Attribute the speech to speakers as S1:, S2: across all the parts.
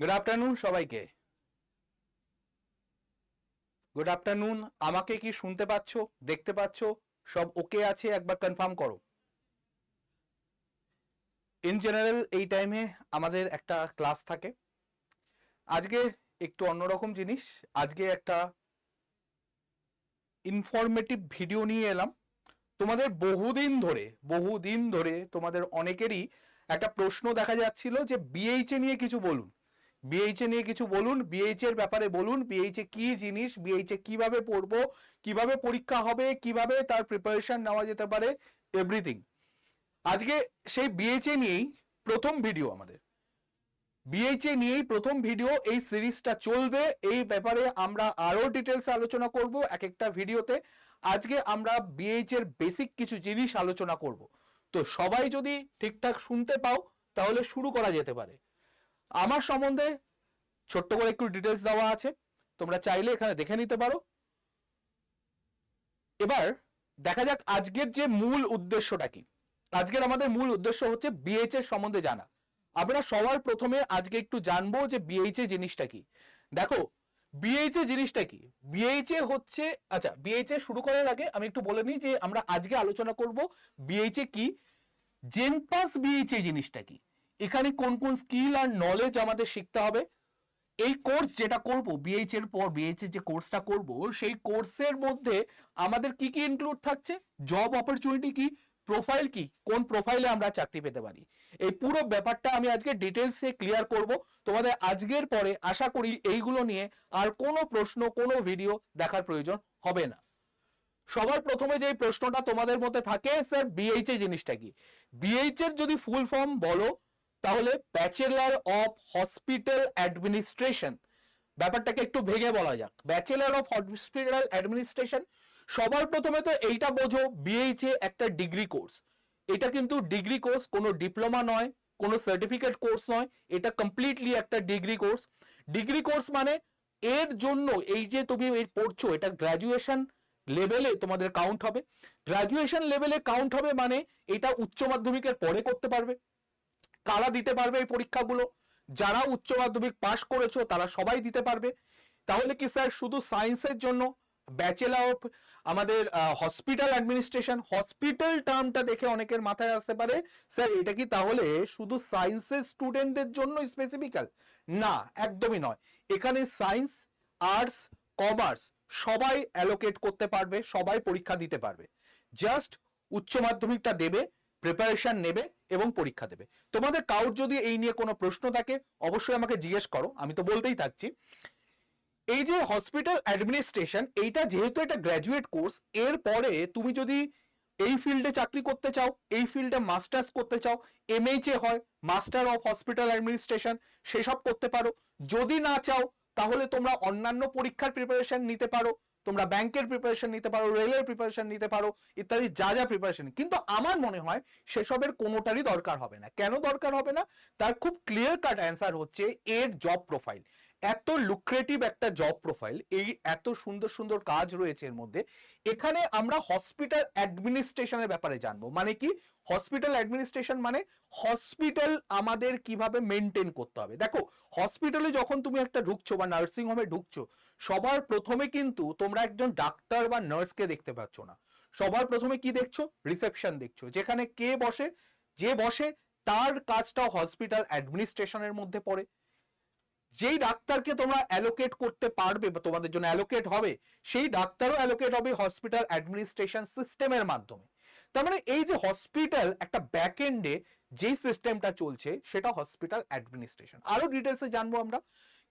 S1: Good afternoon সবাইকে। Good afternoon আমাকে কি শুনতে পাচ্ছ, দেখতে পাচ্ছ? সব ওকে আছে? একবার কনফার্ম করো। ইন জেনারেল এই টাইমে আমাদের একটা ক্লাস থাকে। আজকে একটু অন্যরকম জিনিস। আজকে একটা ইনফরমেটিভ ভিডিও নিয়ে এলাম। তোমাদের বহুদিন ধরে বহুদিন ধরে তোমাদের অনেকেরই একটা প্রশ্ন দেখা যাচ্ছিল যে বিএইচএ নিয়ে কিছু বলুন। বিএইচএ নিয়ে কিছু বলুন বিএইচ এর ব্যাপারে বলুন বিএইচএ কি জিনিস বিএইচএ কীভাবে পড়ব, কীভাবে পরীক্ষা হবে, কীভাবে তার প্রিপারেশন নেওয়া যেতে পারে এভরিথিং আজকে সেই বিএইচএ নিয়েই প্রথম ভিডিও আমাদের। বিএইচএ নিয়েই প্রথম ভিডিও এই সিরিজটা চলবে, এই ব্যাপারে আমরা আরও ডিটেলস আলোচনা করব এক একটা ভিডিওতে আজকে আমরা বিএইচ এর বেসিক কিছু জিনিস আলোচনা করব। তো সবাই যদি ঠিকঠাক শুনতে পাও, তাহলে শুরু করা যেতে পারে। আমার সম্বন্ধে ছোট্ট করে একটু ডিটেলস দেওয়া আছে। তোমরা চাইলে এখানে দেখে নিতে পারো। এবার দেখা যাক আজকের যে মূল উদ্দেশ্যটা কি। আজকের আমাদের মূল উদ্দেশ্য হচ্ছে বিএইচ এর সম্বন্ধে জানা। আমরা সবার প্রথমে আজকে একটু জানব যে বিএইচএ জিনিসটা কি। দেখো বিএইচএ জিনিসটা কি? বিএইচএ হচ্ছে আচ্ছা বিএইচএ শুরু করার আগে আমি একটু বলে নিই যে আমরা আজকে আলোচনা করব বিএইচএ কি। জেনপাস বিএইচএ জিনিসটা কি। এখানে কোন কোন স্কিল আর নলেজ আমাদের শিখতে হবে। এই কোর্স যেটা করব বিএইচ এর পর বিএইচ যে কোর্সটা করব, সেই কোর্সের মধ্যে আমাদের কি কি ইনক্লুড থাকছে? জব অপরচুনিটি কি? প্রোফাইল কি? কোন প্রোফাইলে আমরা চাকরি পেতে পারি? এই পুরো ব্যাপারটা আমি আজকে ডিটেলসে ক্লিয়ার করব। তোমাদের আজকের পরে আশা করি এইগুলো নিয়ে আর কোনো প্রশ্ন, কোনো ভিডিও দেখার প্রয়োজন হবে না। সবার প্রথমে যে প্রশ্নটা তোমাদের মধ্যে থাকে, স্যার বিএইচএ জিনিসটা কি? বিএইচ এর যদি ফুল ফর্ম বলো তাহলে ব্যাচেলার অফ হসপিটাল অ্যাডমিনিস্ট্রেশন ব্যাপারটাকে একটু ভেঙে বলা যাক। ব্যাচেলার অফ হসপিটাল অ্যাডমিনিস্ট্রেশন সবার প্রথমে তো এইটা বোঝো বিএইচএ একটা ডিগ্রি কোর্স এটা কিন্তু ডিগ্রি কোর্স কোনো ডিপ্লোমা নয়, কোনো সার্টিফিকেট কোর্স নয়, এটা কমপ্লিটলি একটা ডিগ্রি কোর্স ডিগ্রি কোর্স মানে এর জন্য এই যে তুমি এই পড়ছো, এটা গ্র্যাজুয়েশন লেভেলে তোমাদের কাউন্ট হবে। গ্র্যাজুয়েশন লেভেলে কাউন্ট হবে মানে এটা উচ্চ মাধ্যমিকের পরে করতে পারবে। কারা দিতে পারবে এই পরীক্ষাগুলো? যারা উচ্চ মাধ্যমিক পাশ করেছ, তারা সবাই দিতে পারবে। তাহলে কি স্যার, শুধু সায়েন্সের জন্য? ব্যাচেলার অফ আমাদের হসপিটাল অ্যাডমিনিস্ট্রেশন হসপিটাল টার্মটা দেখে অনেকের মাথায় আসতে পারে। স্যার, এটা কি তাহলে শুধু সায়েন্সের স্টুডেন্টদের জন্য স্পেসিফিক্যাল না, একদমই নয়। এখানে সায়েন্স আর্টস কমার্স সবাই অ্যালোকেট করতে পারবে, সবাই পরীক্ষা দিতে পারবে। জাস্ট উচ্চ মাধ্যমিকটা দেবে প্রিপারেশন নেবে এবং পরীক্ষা দেবে। তোমাদের কাউর যদি এই নিয়ে কোনো প্রশ্ন থাকে, অবশ্যই আমাকে জিজ্ঞেস করো, আমি তো বলতেই থাকছি। এই যে হসপিটাল অ্যাডমিনিস্ট্রেশন এইটা যেহেতু একটা গ্র্যাজুয়েট কোর্স এর পরে তুমি যদি এই ফিল্ডে চাকরি করতে চাও, এই ফিল্ডে মাস্টার্স করতে চাও এমএইচএ হয় মাস্টার অফ হসপিটাল অ্যাডমিনিস্ট্রেশন সেসব করতে পারো। যদি না চাও, তাহলে তোমরা অন্যান্য পরীক্ষার প্রিপারেশন নিতে পারো। তোমরা ব্যাংকের প্রিপারেশন নিতে পারো রেলের প্রিপারেশন নিতে পারো, ইত্যাদি যা যা প্রিপারেশন কিন্তু আমার মনে হয় সেসবের কোনোটারই দরকার হবে না। কেন দরকার হবে না? তার খুব ক্লিয়ার কাট অ্যান্সার হচ্ছে এর জব প্রোফাইল এত লুক্রেটিভ একটা জব প্রোফাইল এই এত সুন্দর সুন্দর কাজ রয়েছে এর মধ্যে, এখানে আমরা হসপিটাল অ্যাডমিনিস্ট্রেশনের ব্যাপারে জানব। মানে কি? হসপিটাল অ্যাডমিনিস্ট্রেশন মানে হসপিটাল আমাদের কীভাবে মেনটেন করতে হবে। দেখো হসপিটালে যখন তুমি একটা ঢুকছো বা নার্সিং হোমে ঢুকছো, সবার প্রথমে কিন্তু তোমরা একজন ডাক্তার বা নার্সকে দেখতে পাচ্ছ না। সবার প্রথমে কি দেখছ? রিসেপশন দেখছ। যেখানে কে বসে, যে বসে, তার কাজটা হসপিটাল অ্যাডমিনিস্ট্রেশনের মধ্যে পড়ে। যেই ডাক্তারকে তোমরা অ্যালোকেট করতে পারবে বা তোমাদের জন্য অ্যালোকেট হবে, সেই ডাক্তারও অ্যালোকেট হবে হসপিটাল অ্যাডমিনিস্ট্রেশন সিস্টেমের মাধ্যমে। তার মানে এই যে হসপিটাল একটা ব্যাক এন্ডে যেই সিস্টেমটা চলছে, সেটা হসপিটাল অ্যাডমিনিস্ট্রেশন আরও ডিটেলসে জানব আমরা।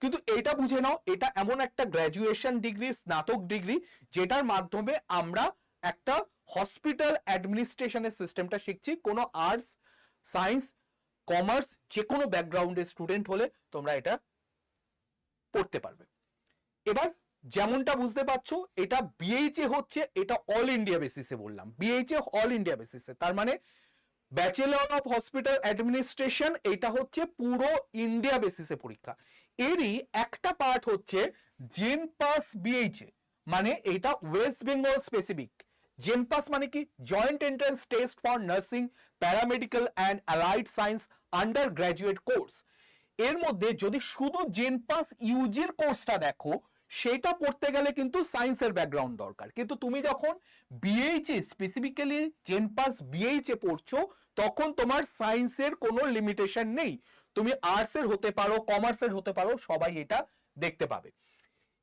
S1: কিন্তু এটা বুঝে নাও, এটা এমন একটা গ্র্যাজুয়েশন ডিগ্রি স্নাতক ডিগ্রি যেটার মাধ্যমে আমরা একটা হসপিটাল অ্যাডমিনিস্ট্রেশনের সিস্টেমটা শিখছি। কোনো আর্টস সায়েন্স কমার্স যে কোনো ব্যাকগ্রাউন্ডের স্টুডেন্ট হলে তোমরা এটা পড়তে পারবে। এবার যেমনটা বুঝতে পারছ, এটা বিএইচএ হচ্ছে, এটা অল ইন্ডিয়া বেসিসে বললাম। বিএইচএ অল ইন্ডিয়া বেসিসে তার মানে ব্যাচেলর অফ হসপিটাল অ্যাডমিনিস্ট্রেশন এটা হচ্ছে পুরো ইন্ডিয়া বেসিসে পরীক্ষা। এরই একটা পার্ট হচ্ছে জেন পাস বিএইচএ মানে এটা ওয়েস্ট বেঙ্গল স্পেসিফিক জেনপাস মানে কি? Joint entrance test for nursing paramedical and allied science undergraduate course এর মধ্যে যদি শুধু জেনপাস ইউজির কোর্সটা দেখো, সেটা পড়তে গেলে কিন্তু সায়েন্সের ব্যাকগ্রাউন্ড দরকার। কিন্তু তুমি যখন বিএইচএ স্পেসিফিক্যালি জেনপাস বিএইচএ পড়ছো, তখন তোমার সায়েন্সের কোনো লিমিটেশন নেই। তুমি আর্টসের হতে পারো কমার্সের হতে পারো, সবাই এটা দেখতে পাবে।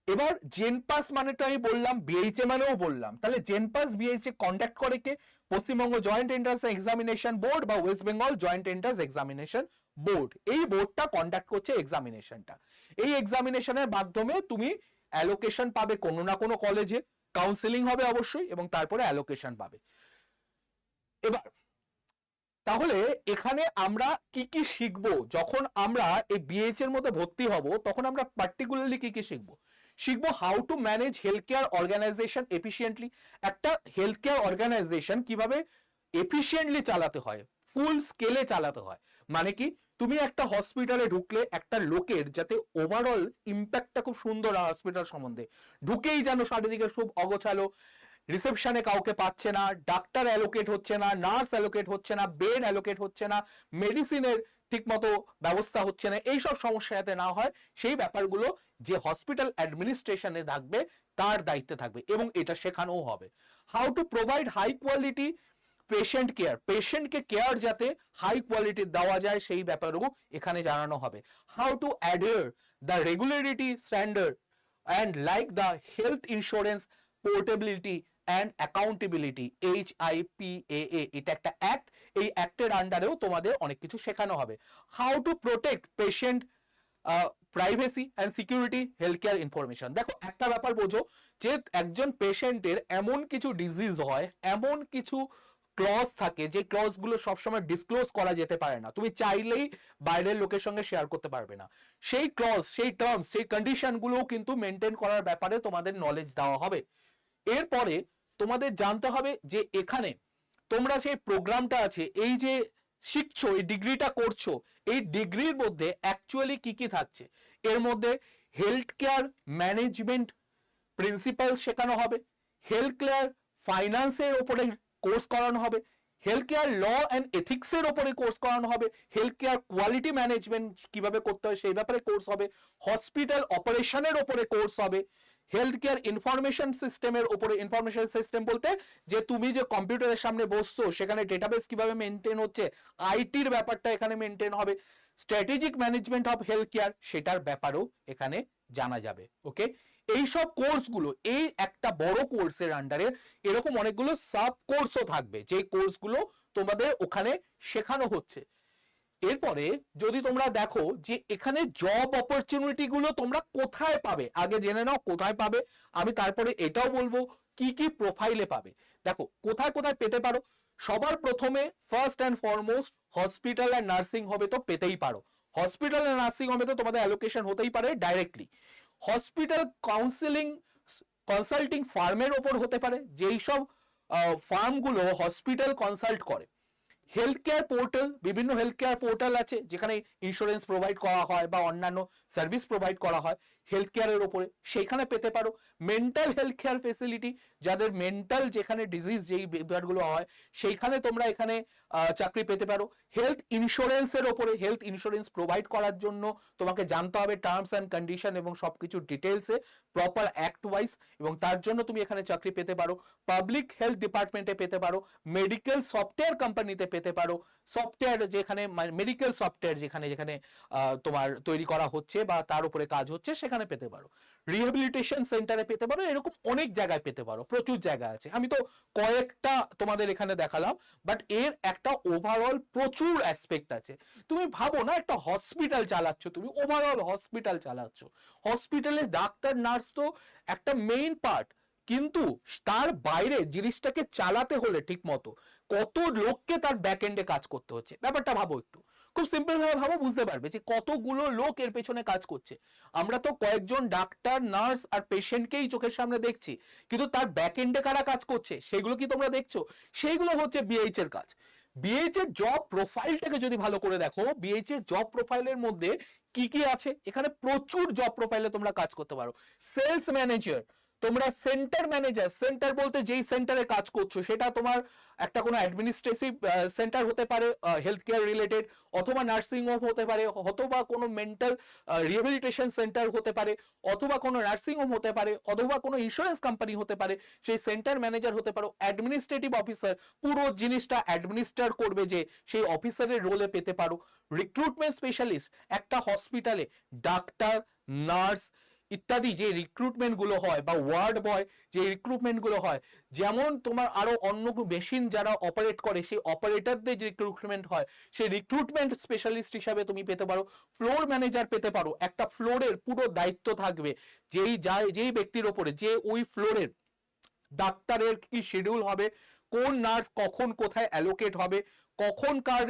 S1: এবার জেনপাস মানেটা আমি বললাম বিএইচএ মানেও বললাম। তাহলে জেনপাস বিএইচএ কন্ডাক্ট করে কে? Paschimbanga joint entrance examination board বা West Bengal joint entrance examination board এই বোর্ডটা কন্ডাক্ট করছে এক্সামিনেশনটা এই এক্সামিনেশনের মাধ্যমে তুমি অ্যালোকেশন পাবে কোনো না কোনো কলেজে কাউন্সিলিং হবে অবশ্যই এবং তারপরে অ্যালোকেশন পাবে। এবার, তাহলে এখানে আমরা কি কি শিখব? যখন আমরা এই বিএইচ এর মধ্যে ভর্তি হব, তখন আমরা পার্টিকুলারলি কি কি শিখব? শিখব how to manage health care organisation efficiently একটা হেলথ কেয়ার অর্গানাইজেশন কীভাবে এফিসিয়েন্টলি চালাতে হয় ফুল স্কেলে চালাতে হয়। মানে কি? তুমি একটা হসপিটালে ঢুকলে একটা লোকের যাতে ওভারঅল ইম্প্যাক্টটা খুব সুন্দর হয় হসপিটাল সম্বন্ধে। ঢুকেই যেন চারিদিকে খুব অগোছালো রিসেপশনে কাউকে পাচ্ছে না ডাক্তার অ্যালোকেট হচ্ছে না নার্স অ্যালোকেট হচ্ছে না বেড অ্যালোকেট হচ্ছে না মেডিসিনের ঠিকমতো ব্যবস্থা হচ্ছে না, এইসব সমস্যা যাতে না হয়, সেই ব্যাপারগুলো যে হসপিটাল অ্যাডমিনিস্ট্রেশনে থাকবে, তার দায়িত্বে থাকবে এবং এটা শেখানোও হবে। How to provide high quality patient care পেশেন্টকে কেয়ার যাতে হাই কোয়ালিটি দেওয়া যায় সেই ব্যাপারেও এখানে জানানো হবে। How to adhere the regularity standard and like the health insurance portability and accountability H I P A এটা একটা অ্যাক্ট এই অ্যাক্টের আন্ডারেও তোমাদের অনেক কিছু শেখানো হবে। How to protect patient privacy and security health care information দেখো, একটা ব্যাপার বোঝো যে একজন পেশেন্টের এমন কিছু ডিজিজ হয়, এমন কিছু ক্লজ থাকে, যে ক্লজগুলো সবসময় ডিসক্লোজ করা যেতে পারে না। তুমি চাইলেই বাইরের লোকের সঙ্গে শেয়ার করতে পারবে না। সেই ক্লজ সেই টার্মস সেই কন্ডিশনগুলোও কিন্তু মেনটেন করার ব্যাপারে তোমাদের নলেজ দেওয়া হবে। এরপরে তোমাদের জানতে হবে যে এখানে তোমরা সেই প্রোগ্রামটা আছে, এই যে শিখছো, এই ডিগ্রিটা করছ, এই ডিগ্রির মধ্যে অ্যাকচুয়ালি কি কি থাকছে? এর মধ্যে হেলথ কেয়ার ম্যানেজমেন্ট প্রিন্সিপাল শেখানো হবে হেলথ কেয়ার ফাইন্যান্সের ওপরে কোর্স করানো হবে। হেলথ কেয়ার ল অ্যান্ড এথিক্সের ওপরে কোর্স করানো হবে। হেলথ কেয়ার কোয়ালিটি ম্যানেজমেন্ট কীভাবে করতে হয় সেই ব্যাপারে কোর্স হবে। হসপিটাল অপারেশনের ওপরে কোর্স হবে। হেলথ কেয়ার ইনফরমেশন সিস্টেমের ওপরে ইনফরমেশন সিস্টেম বলতে যে তুমি যে কম্পিউটারের সামনে বসছো, সেখানে ডেটাবেস কীভাবে মেনটেন হচ্ছে আইটির ব্যাপারটা এখানে মেনটেন হবে। Strategic management of health care সেটার ব্যাপারেও এখানে জানা যাবে। ওকে এই সব কোর্সগুলো, এই একটা বড় কোর্সের আন্ডারে এরকম অনেকগুলো সাব কোর্সও থাকবে যে কোর্সগুলো তোমাদের ওখানে শেখানো হচ্ছে। এরপরে যদি তোমরা দেখো যে এখানে জব অপরচুনিটি গুলো তোমরা কোথায় পাবে, আগে জেনে নাও কোথায় পাবে, আমি তারপরে এটাও বলব, কি কি প্রোফাইলে পাবে। দেখো, কোথায় কোথায় পেতে পারো, সবার প্রথমে first and foremost hospital and nursing হবে তো পেতেই পারো। হসপিটাল অ্যান্ড নার্সিং হবে তো তোমাদের অ্যালোকেশন হতেই পারে ডাইরেক্টলি হসপিটাল কাউন্সিলিং কনসাল্টিং ফার্মের ওপর হতে পারে, যেই সব ফার্মগুলো হসপিটাল কনসাল্ট করে। হেলথ কেয়ার পোর্টাল বিভিন্ন হেলথ কেয়ার পোর্টাল আছে, যেখানে ইন্স্যুরেন্স প্রোভাইড করা হয় বা অন্যান্য সার্ভিস প্রোভাইড করা হয়। হেলথ কেয়ারের ওপরে। সেইখানে পেতে পারো মেন্টাল হেলথ কেয়ার ফেসিলিটি যাদের মেন্টাল যেখানে ডিজিজ যেই ব্যাপারগুলো হয়, সেইখানে তোমরা এখানে চাকরি পেতে পারো। হেলথ ইন্স্যুরেন্সের ওপরে হেলথ ইন্স্যুরেন্স প্রোভাইড করার জন্য তোমাকে জানতে হবে টার্মস অ্যান্ড কন্ডিশন এবং সবকিছু ডিটেলসে প্রপার অ্যাক্ট ওয়াইজ এবং তার জন্য তুমি এখানে চাকরি পেতে পারো। পাবলিক হেলথ ডিপার্টমেন্টে পেতে পারো মেডিকেল সফটওয়্যার কোম্পানিতে পেতে পারো। সফটওয়্যার যেখানে মেডিকেল সফটওয়্যার যেখানে যেখানে তোমার তৈরি করা হচ্ছে বা তার উপরে কাজ হচ্ছে, সেখানে পেতে পারো। রিহেবিলিটেশন সেন্টারে পেতে পারো, এরকম অনেক জায়গায় পেতে পারো, প্রচুর জায়গা আছে। আমি তো কয়েকটা তোমাদের এখানে দেখালাম বাট এর একটা ওভারঅল প্রচুর অ্যাসপেক্ট আছে। তুমি ভাবো না, একটা হসপিটাল চালাচ্ছ তুমি ওভারঅল হসপিটাল চালাচ্ছ। হসপিটালে ডাক্তার নার্স তো একটা মেইন পার্ট কিন্তু তার বাইরে জিনিসটাকে চালাতে হলে ঠিক মতো কত লোককে তার ব্যাক এন্ডে কাজ করতে হচ্ছে। ব্যাপারটা ভাবো একটু। খুব সিম্পল ভাবে ভাবো, বুঝতে পারবে যে কতগুলো লোক এর পেছনে কাজ করছে। আমরা তো কয়েকজন ডাক্তার, নার্স আর পেশেন্টকেই চোখের সামনে দেখছি, কিন্তু তার ব্যাক এন্ডে কারা কাজ করছে, সেগুলো কি তোমরা দেখছ? সেইগুলো হচ্ছে বিএইচ এর কাজ। বিএইচ এর জব প্রোফাইলটাকে যদি ভালো করে দেখো বিএইচ এর জব প্রোফাইলের মধ্যে কি কি আছে? এখানে প্রচুর জব প্রোফাইলে তোমরা কাজ করতে পারো। সেলস ম্যানেজার তোমরা সেন্টার ম্যানেজার সেন্টার বলতে যেই সেন্টারে কাজ করছ, সেটা তোমার একটা কোনো অ্যাডমিনিস্ট্রেটিভ সেন্টার হতে পারে হেলথ কেয়ার রিলেটেড অথবা নার্সিং হোম হতে পারে, অথবা কোনো মেন্টাল রিহ্যাবিলিটেশন সেন্টার হতে পারে, অথবা কোনো নার্সিং হোম হতে পারে, অথবা কোনো ইন্স্যুরেন্স কোম্পানি হতে পারে, সেই সেন্টার ম্যানেজার হতে পারো অ্যাডমিনিস্ট্রেটিভ অফিসার পুরো জিনিসটা অ্যাডমিনিস্টার করবে যে সেই অফিসারের রোলে পেতে পারো। রিক্রুটমেন্ট স্পেশালিস্ট একটা হসপিটালে ডাক্তার নার্স ইত্যাদি যে রিক্রুটমেন্টগুলো হয় বা ওয়ার্ড বয় যে রিক্রুটমেন্টগুলো হয়, যেমন তোমার আরও অন্য মেশিন যারা অপারেট করে, সেই অপারেটরদের যে রিক্রুটমেন্ট হয়, সেই রিক্রুটমেন্ট স্পেশালিস্ট হিসাবে তুমি পেতে পারো ফ্লোর ম্যানেজার পেতে পারো, একটা ফ্লোরের পুরো দায়িত্ব থাকবে, যেই যায়, যেই ব্যক্তির ওপরে, যে ওই ফ্লোরের ডাক্তারের কি শিডিউল হবে কোন নার্স কখন কোথায় অ্যালোকেট হবে, কখন কার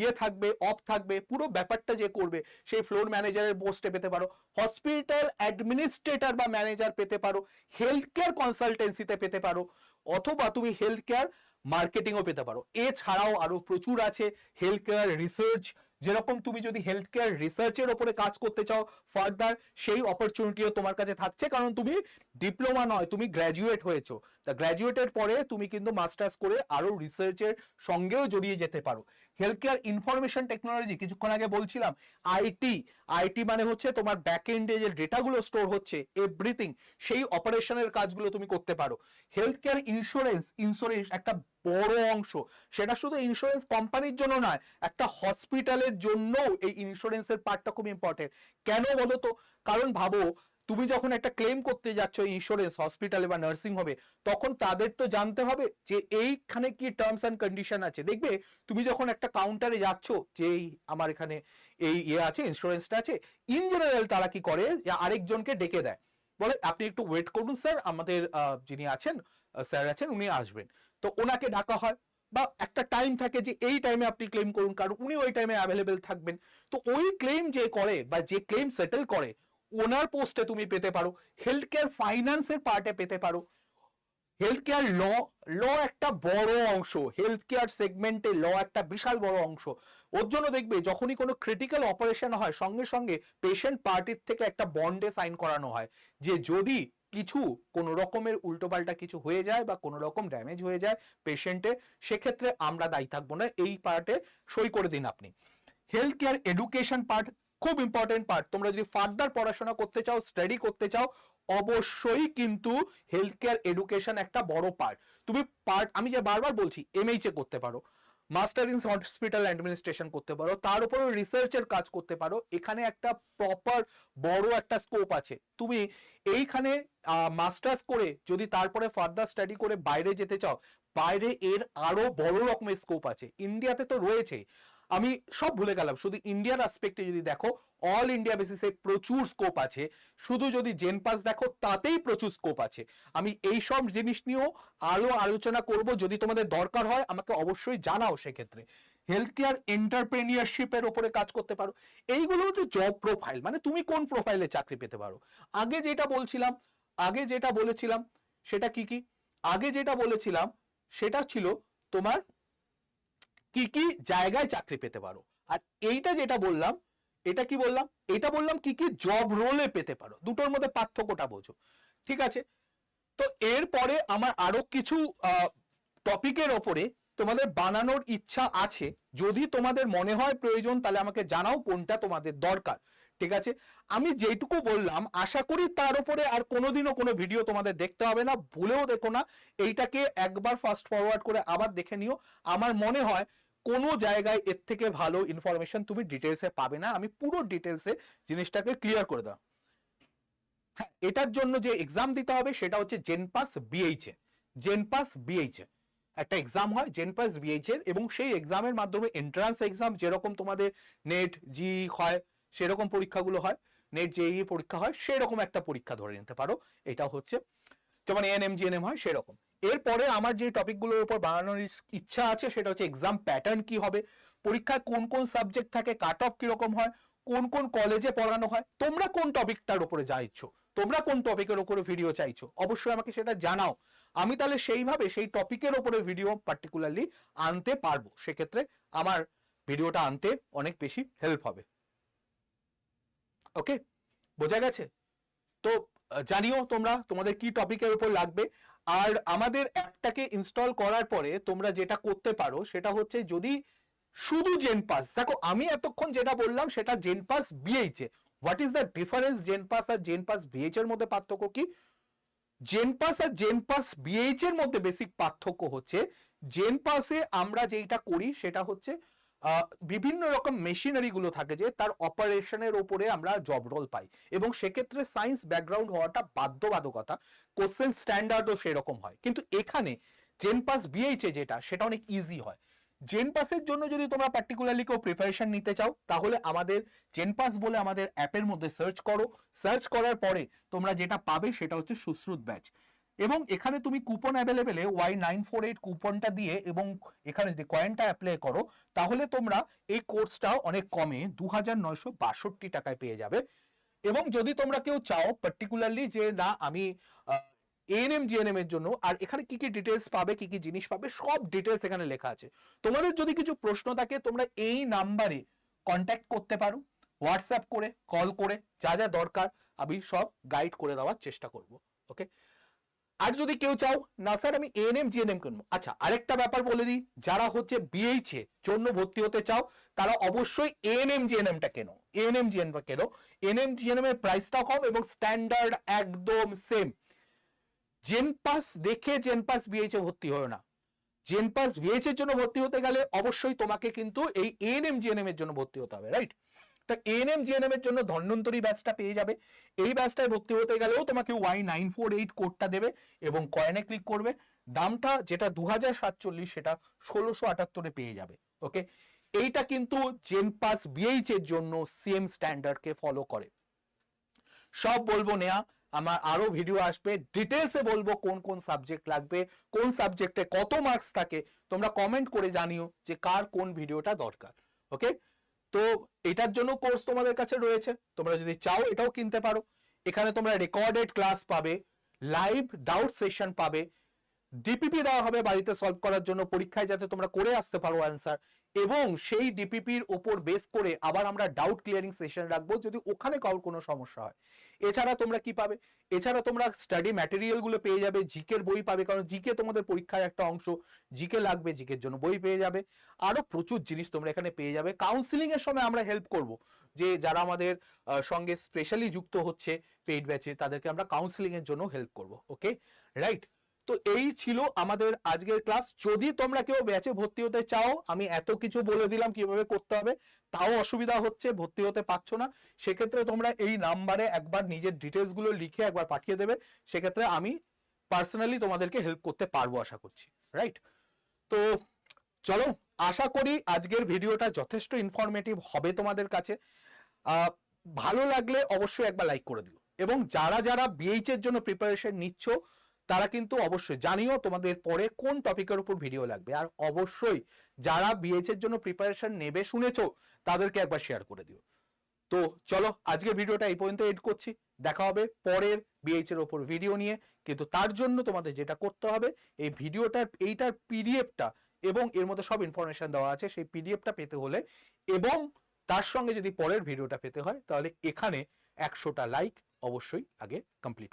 S1: ইয়ে থাকবে অফ থাকবে, পুরো ব্যাপারটা যে করবে, সেই ফ্লোর ম্যানেজারের পোস্টে পেতে পারো। হসপিটাল অ্যাডমিনিস্ট্রেটর বা ম্যানেজার পেতে পারো হেলথ কেয়ার কনসালটেন্সিতে পেতে পারো, অথবা তুমি হেলথ কেয়ার মার্কেটিংও পেতে পারো। এছাড়াও আরও প্রচুর আছে হেলথ কেয়ার রিসার্চ যেরকম তুমি যদি হেলথ কেয়ার রিসার্চের ওপরে কাজ করতে চাও ফার্দার সেই অপরচুনিটিও তোমার কাছে থাকছে। কারণ তুমি ডিপ্লোমা নয়, তুমি গ্র্যাজুয়েট হয়েছো। তা গ্র্যাজুয়েটের পরে তুমি কিন্তু মাস্টার্স করে আরও রিসার্চের সঙ্গেও জড়িয়ে যেতে পারো। হেলথ কেয়ার ইনফরমেশন টেকনোলজি কিছুক্ষণ আগে বলছিলাম আইটি আইটি মানে হচ্ছে তোমার ব্যাক এন্ডে যে ডেটাগুলো স্টোর হচ্ছে এভরিথিং সেই অপারেশনের কাজগুলো তুমি করতে পারো। হেলথ কেয়ার ইন্স্যুরেন্স ইন্স্যুরেন্স একটা বড় অংশ। সেটা শুধু ইন্স্যুরেন্স কোম্পানির জন্য নয়, একটা হসপিটালের জন্য এই ইন্স্যুরেন্সের পার্টটা খুব ইম্পর্টেন্ট কেন বলো তো? কারণ ভাবো, তুমি যখন একটা ক্লেম করতে যাচ্ছ ইন্স্যুরেন্স হসপিটালে বা নার্সিং হবে তখন তাদের তো জানতে হবে যে এইখানে কি টার্মস অ্যান্ড কন্ডিশন আছে। দেখবে, তুমি যখন একটা কাউন্টারে যাচ্ছ, যে এই আমার এখানে এই ইয়ে আছে ইন্স্যুরেন্সটা আছে ইন জেনারেল তারা কি করে? আরেকজনকে ডেকে দেয়। বলে, আপনি একটু ওয়েট করুন স্যার আমাদের যিনি আছেন স্যার আছেন, উনি আসবেন। তো ওনাকে ডাকা হয় বা একটা টাইম থাকে যে এই টাইমে আপনি ক্লেম করুন, কারণ উনি ওই টাইমে অ্যাভেলেবেল থাকবেন। তো ওই ক্লেম যে করে বা যে ক্লেম সেটেল করে, ওনার পোস্টে তুমি পেতে পারো। হেলথ কেয়ার ফাইন্যান্সের পার্টে পেতে পারো। হেলথ কেয়ার ল ল একটা বড় অংশ। হেলথ কেয়ার সেগমেন্টে ল একটা বিশাল বড় অংশ। ওর জন্য দেখবে, যখনই কোনো ক্রিটিক্যাল অপারেশন হয়, সঙ্গে সঙ্গে পেশেন্ট পার্টির থেকে একটা বন্ডে সাইন করানো হয়। যে যদি কিছু কোনো রকমের উল্টোপাল্টা কিছু হয়ে যায় বা কোনো রকম ড্যামেজ হয়ে যায় পেশেন্টের সেক্ষেত্রে আমরা দায়ী থাকব না। এই পার্টে সই করে দিন আপনি। হেলথ কেয়ার এডুকেশন পার্ট খুব ইম্পর্টেন্ট পার্ট তোমরা যদি ফার্দার পড়াশোনা করতে চাও স্টাডি করতে চাও, অবশ্যই কিন্তু হেলথ কেয়ার এডুকেশন একটা বড় পার্ট তুমি পার্ট আমি যে বারবার বলছি এমএইচ করতে পারো। মাস্টার ইন হসপিটাল অ্যাডমিনিস্ট্রেশন করতে পারো। তার উপরে রিসার্চের কাজ করতে পারো। এখানে একটা প্রপার বড় একটা স্কোপ আছে। তুমি এইখানে মাস্টার্স করে যদি তারপরে ফার্দার স্টাডি করে বাইরে যেতে চাও, বাইরে এর আরও বড় রকমের স্কোপ আছে। ইন্ডিয়াতে তো রয়েছে। আমি সব ভুলে গেলাম, শুধু ইন্ডিয়ার আসপেক্টে যদি দেখো অল ইন্ডিয়া বেসিসে প্রচুর স্কোপ আছে। শুধু যদি জেন পাস দেখো, তাতেই প্রচুর স্কোপ আছে। আমি এই সব জিনিস নিয়েও আলো আলোচনা করব, যদি তোমাদের দরকার হয়, আমাকে অবশ্যই জানাও সেক্ষেত্রে। হেলথ কেয়ার এন্টারপ্রেনিয়ারশিপের ওপরে কাজ করতে পারো। এইগুলো হচ্ছে জব প্রোফাইল মানে তুমি কোন প্রোফাইলে চাকরি পেতে পারো। আগে যেটা বলছিলাম, আগে যেটা বলেছিলাম, সেটা কি কি? আগে যেটা বলেছিলাম, সেটা ছিল তোমার কি কি জায়গায় চাকরি পেতে পারো। আর এইটা যেটা বললাম, এটা কি বললাম? এটা বললাম কি কি জব রোলে পেতে পারো। দুটোর মধ্যে পার্থক্যটা বোঝো। ঠিক আছে? তো এরপরে আমার আরও কিছু টপিকের ওপরে তোমাদের বানানোর ইচ্ছা আছে। যদি তোমাদের মনে হয় প্রয়োজন, তাহলে আমাকে জানাও কোনটা তোমাদের দরকার। ঠিক আছে? আমি যেটুকু বললাম, আশা করি তার উপরে আর কোনোদিনও কোনো ভিডিও তোমাদের দেখতে হবে না। ভুলেও দেখো না, এইটাকে একবার ফাস্ট ফরওয়ার্ড করে আবার দেখে নিও। আমার মনে হয় কোনো জায়গায় এর থেকে ভালো ইনফরমেশন তুমি ডিটেলসে পাবে না। আমি পুরো ডিটেলসে জিনিসটাকে ক্লিয়ার করে দাও। হ্যাঁ এটার জন্য যে এক্সাম দিতে হবে সেটা হচ্ছে জেনপাস বিএইচএ জেনপাস বিএইচএ একটা এক্সাম হয় জেনপাস বিএইচ এর এবং সেই এক্সামের মাধ্যমে এন্ট্রান্স এক্সাম যেরকম তোমাদের নেট জি হয় সেরকম পরীক্ষাগুলো হয় নেট জেই পরীক্ষা হয়, সেরকম একটা পরীক্ষা ধরে নিতে পারো। এটা হচ্ছে, যেমন এএনএম জিএনএম হয়, সেরকম। এরপরে আমার যে টপিকগুলোর উপর বানানোর ইচ্ছা আছে, সেটা হচ্ছে এক্সাম প্যাটার্ন কি হবে, পরীক্ষায় কোন কোন সাবজেক্ট থাকে কাট অফ কীরকম হয়, কোন কোন কলেজে পড়ানো হয়, তোমরা কোন টপিকটার উপরে যা ইচ্ছো তোমরা কোন টপিকের উপরে ভিডিও চাইছো, অবশ্যই আমাকে সেটা জানাও। আমি তাহলে সেইভাবে সেই টপিকের উপরে ভিডিও পার্টিকুলারলি আনতে পারব। সেক্ষেত্রে আমার ভিডিওটা আনতে অনেক বেশি হেল্প হবে। ওকে বোঝা গেছে? তো জানিও তোমরা তোমাদের কি টপিকের উপর লাগবে। আর আমাদের অ্যাপটাকে ইনস্টল করার পরে তোমরা যেটা করতে পারো সেটা হচ্ছে যদি শুধু জেন পাস দেখো আমি এতক্ষণ যেটা বললাম সেটা gen pass BH what is the difference gen pass R gen pass BH এর মধ্যে পার্থক্য কি? জেন পাস আর জেন পাস বিএইচ এর মধ্যে বেসিক পার্থক্য হচ্ছে জেন পাসে আমরা যেটা করি সেটা হচ্ছে বিভিন্ন রকম মেশিনারি গুলো থাকে যে তার অপারেশনের ওপরে আমরা জব রোল পাই। এবং সেক্ষেত্রে সায়েন্স ব্যাকগ্রাউন্ড হওয়াটা বাধ্যবাধকতা কোশ্চেন স্ট্যান্ডার্ডও সেরকম হয়। কিন্তু এখানে জেন পাস বিএইচ যেটা, সেটা অনেক ইজি হয়। জেন পাসের জন্য যদি তোমরা পার্টিকুলারলি কেউ প্রিপারেশন নিতে চাও, তাহলে আমাদের জেন পাস বলে আমাদের অ্যাপের মধ্যে সার্চ করো। সার্চ করার পরে তোমরা যেটা পাবে সেটা হচ্ছে সুশ্রুত ব্যাচ এবং এখানে তুমি কুপন অ্যাভেলেবেলে ওয়াই নাইন ফোর এইট কুপনটা দিয়ে এবং এখানে যদি কয়েনটা অ্যাপ্লাই করো, তাহলে তোমরা এই কোর্সটাও অনেক কমে দু হাজার নয়শো বাষট্টি টাকায় পেয়ে যাবে। এবং যদি তোমরা কেউ চাও পার্টিকুলারলি যে না, আমি এএনএম জিএনএম এর জন্য, আর এখানে কি কি ডিটেলস পাবে, কি কি জিনিস পাবে, সব ডিটেলস এখানে লেখা আছে। তোমাদের যদি কিছু প্রশ্ন থাকে, তোমরা এই নাম্বারে কন্ট্যাক্ট করতে পারো হোয়াটসঅ্যাপ করে কল করে, যা যা দরকার, আমি সব গাইড করে দেওয়ার চেষ্টা করব ওকে আর যদি কেউ চাও, না স্যার, আমি এএনএম জিএনএম কিনবো। আচ্ছা আরেকটা ব্যাপার বলে দিই, যারা হচ্ছে বিএইচ এ জন্য ভর্তি হতে চাও, তারা অবশ্যই এএনএম জিএনএমটা কেনো। এএনএম জিএনএমটা কেনো। এএনএম জিএনএম এর প্রাইসটা কম এবং স্ট্যান্ডার্ড একদম সেম জেন পাস দেখে জেন পাস বিএইচ এ ভর্তি হয় না। জেন পাস বিএইচ এর জন্য ভর্তি হতে গেলে অবশ্যই তোমাকে কিন্তু এই এএনএম জিএনএম এর জন্য ভর্তি হতে হবে রাইট তা এএনএম জিএনএম এর জন্য ধন্বন্তরী ব্যাচটা পেয়ে যাবে। এই ব্যাচটায় ভর্তি হতে গেলেও তোমাকে ওয়াই নাইন ফোর এইট কোডটা দেবে এবং কয়েনে ক্লিক করবে। দামটা যেটা দু হাজার সাতচল্লিশ, সেটা ষোলোশো আটাত্তরে পেয়ে যাবে ওকে এইটা কিন্তু জেন পাস বিএইচ এর জন্য সেম স্ট্যান্ডার্ডকে ফলো করে। সব বলব নেয়া, আমার আরও ভিডিও আসবে। ডিটেলসে বলব কোন কোন সাবজেক্ট লাগবে, কোন সাবজেক্টে কত মার্কস থাকে, তোমরা কমেন্ট করে জানিও যে কার কোন ভিডিওটা দরকার ওকে তো এটার জন্য কোর্স তোমাদের কাছে রয়েছে। তোমরা যদি চাও এটাও কিনতে পারো। এখানে তোমরা রেকর্ডেড ক্লাস পাবে লাইভ ডাউট সেশন পাবে। ডিপিপি দেওয়া হবে বাড়িতে সলভ করার জন্য, পরীক্ষায় যাতে তোমরা করে আসতে পারো অ্যান্সার এবং সেই ডিপিপির ওপর বেস করে আবার আমরা ডাউট ক্লিয়ারিং সেশন রাখব যদি ওখানে কারোর কোনো সমস্যা হয়। এছাড়া তোমরা কি পাবে? এছাড়া তোমরা স্টাডি ম্যাটেরিয়ালগুলো পেয়ে যাবে জিকের বই পাবে, কারণ জিকে তোমাদের পরীক্ষার একটা অংশ। জিকে লাগবে জিকের জন্য বই পেয়ে যাবে। আরও প্রচুর জিনিস তোমরা এখানে পেয়ে যাবে। কাউন্সিলিং এর সময় আমরা হেল্প করব। যে যারা আমাদের সঙ্গে স্পেশালি যুক্ত হচ্ছে পেইড ব্যাচে তাদেরকে আমরা কাউন্সিলিং এর জন্য হেল্প করব। ওকে রাইট তো এই ছিল আমাদের আজকের ক্লাস যদি তোমরা কেউ ব্যাচে ভর্তি হতে চাও, আমি এত কিছু বলে দিলাম কীভাবে করতে হবে, তাও অসুবিধা হচ্ছে, ভর্তি হতে পারছ না। সেক্ষেত্রে তোমরা এই নাম্বারে একবার নিজের ডিটেলসগুলো লিখে একবার পাঠিয়ে দেবে। সেক্ষেত্রে আমি পার্সোনালি তোমাদেরকে হেল্প করতে পারব আশা করছি রাইট তো চলো, আশা করি আজকের ভিডিওটা যথেষ্ট ইনফরমেটিভ হবে তোমাদের কাছে। ভালো লাগলে অবশ্যই একবার লাইক করে দিও। এবং যারা যারা বিএইচ এর জন্য প্রিপারেশন নিচ্ছ তারা কিন্তু অবশ্যই জানিও তোমাদের পরে কোন টপিকের উপর ভিডিও লাগবে। আর অবশ্যই যারা বিএইচ এর জন্য প্রিপারেশন নেবে শুনেছো, তাদেরকে একবার শেয়ার করে দিও। তো চলো, আজকের ভিডিওটা এই পর্যন্ত এড করছি। দেখা হবে পরের বিএইচ এর ওপর ভিডিও নিয়ে। কিন্তু তার জন্য তোমাদের যেটা করতে হবে, এই ভিডিওটার এইটার পিডিএফটা এবং এর মধ্যে সব ইনফরমেশন দেওয়া আছে, সেই পিডিএফটা পেতে হলে এবং তার সঙ্গে যদি পরের ভিডিওটা পেতে হয়, তাহলে এখানে একশোটা লাইক অবশ্যই আগে কমপ্লিট